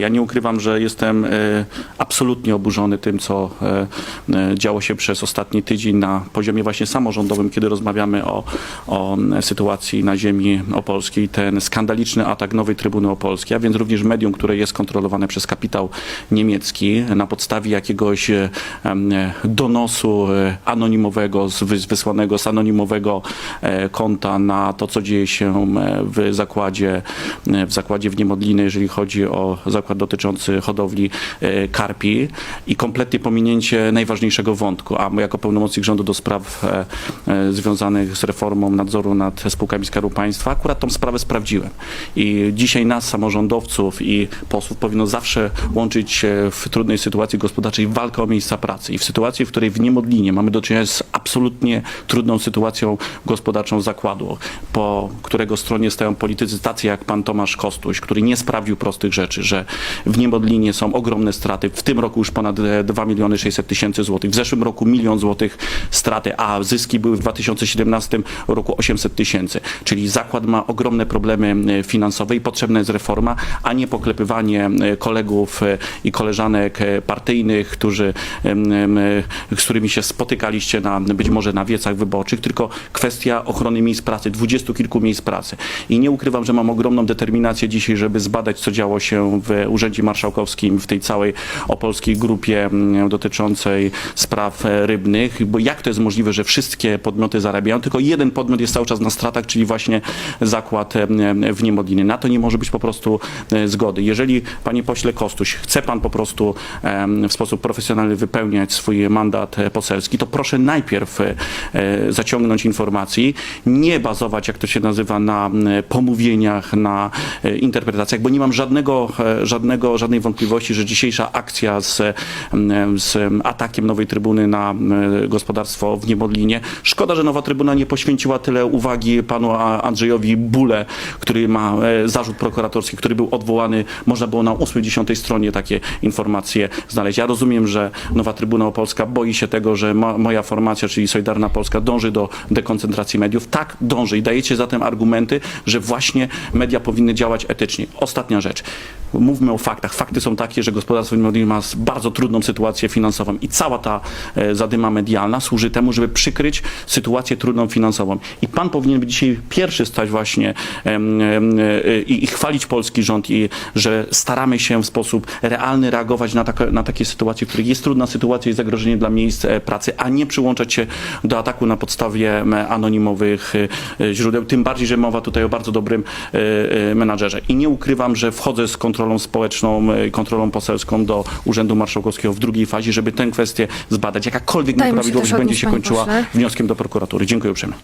Ja nie ukrywam, że jestem e, absolutnie oburzony tym, co e, e, działo się przez ostatni tydzień na poziomie właśnie samorządowym, kiedy rozmawiamy o, o e, sytuacji na ziemi opolskiej. Ten skandaliczny atak nowej Trybuny Opolskiej, a więc również medium, które jest kontrolowane przez kapitał niemiecki na podstawie jakiegoś e, donosu anonimowego, wysłanego z anonimowego konta na to, co dzieje się w zakładzie, w zakładzie w Niemodliny, jeżeli chodzi o zakład dotyczący hodowli e, karpi i kompletnie pominięcie najważniejszego wątku, a jako pełnomocnik rządu do spraw e, e, związanych z reformą nadzoru nad spółkami Skarbu Państwa akurat tą sprawę sprawdziłem. I dzisiaj nas, samorządowców i posłów powinno zawsze łączyć w trudnej sytuacji gospodarczej walka o miejsca pracy. I w sytuacji, w której w Niemodlinie mamy do czynienia z absolutnie trudną sytuacją gospodarczą zakładu, po którego stronie stoją politycy tacy jak pan Tomasz Kostuś, który nie sprawdził prostych rzeczy, że w Niemodlinie są ogromne straty. W tym roku już ponad e, 2 miliony 600 tysięcy złotych. W zeszłym roku milion złotych straty, a zyski były w 2017 roku 800 tysięcy. Czyli zakład ma ogromne problemy e, finansowe i potrzebna jest reforma, a nie poklepywanie e, kolegów e, i koleżanek e, partyjnych, którzy, e, z którymi się spotykaliście na, być może na wiecach wyborczych, tylko kwestia ochrony miejsc pracy, dwudziestu kilku miejsc pracy. I nie ukrywam, że mam ogromną determinację dzisiaj, żeby zbadać, co działo się w Urzędzie Marszałkowskim, w tej całej opolskiej grupie mm, dotyczącej spraw e, rybnych, bo jak to jest możliwe, że wszystkie podmioty zarabiają, tylko jeden podmiot jest cały czas na stratach, czyli właśnie zakład em, w Niemodlinie. Na to nie może być po prostu e, zgody. Jeżeli, panie pośle Kostuś, chce pan po prostu w sposób profesjonalny wypełniać swój mandat e, poselski, to proszę najpierw e, e, zaciągnąć informacji, nie bazować, jak to się nazywa, na pomówieniach, na e, interpretacjach, bo nie mam żadnego, e, żadnego, żadnej wątpliwości, że dzisiejsza akcja z, m, z atakiem nowej trybuny na m, gospodarstwo w Niemodlinie. Szkoda, że nowa trybuna nie poświęciła tyle uwagi panu Andrzejowi Bule, który ma e, zarzut prokuratorski, który był odwołany. Można było na 8-10 stronie takie informacje znaleźć. Ja rozumiem, że nowa Trybuna Opolska boi się tego, że mo, moja formacja, czyli Solidarna Polska, dąży do dekoncentracji mediów. Tak, dąży i dajecie zatem argumenty, że właśnie media powinny działać etycznie. Ostatnia rzecz. Mówmy o faktach. Fakty są takie, że gospodarstwo Niemodlin ma bardzo trudną sytuację finansową i cała ta e, zadyma medialna służy temu, żeby przykryć sytuację trudną finansową. I pan powinien być dzisiaj pierwszy stać właśnie e, i, i chwalić polski rząd i że staramy się w sposób realny reagować na, taka, na takie sytuacje, w których jest trudna sytuacja i zagrożenie dla miejsc e, pracy, a nie przyłączać się do ataku na podstawie anonimowych źródeł. Tym bardziej, że mowa tutaj o bardzo dobrym menadżerze. I nie ukrywam, że wchodzę z kontrolą społeczną, e, kontrolą poselską do Urzędu Marszałkowskiego w drugiej fazie, żeby tę kwestię zbadać. Jakakolwiek Dajmy nieprawidłowość będzie się kończyła wnioskiem do prokuratury. Dziękuję uprzejmie.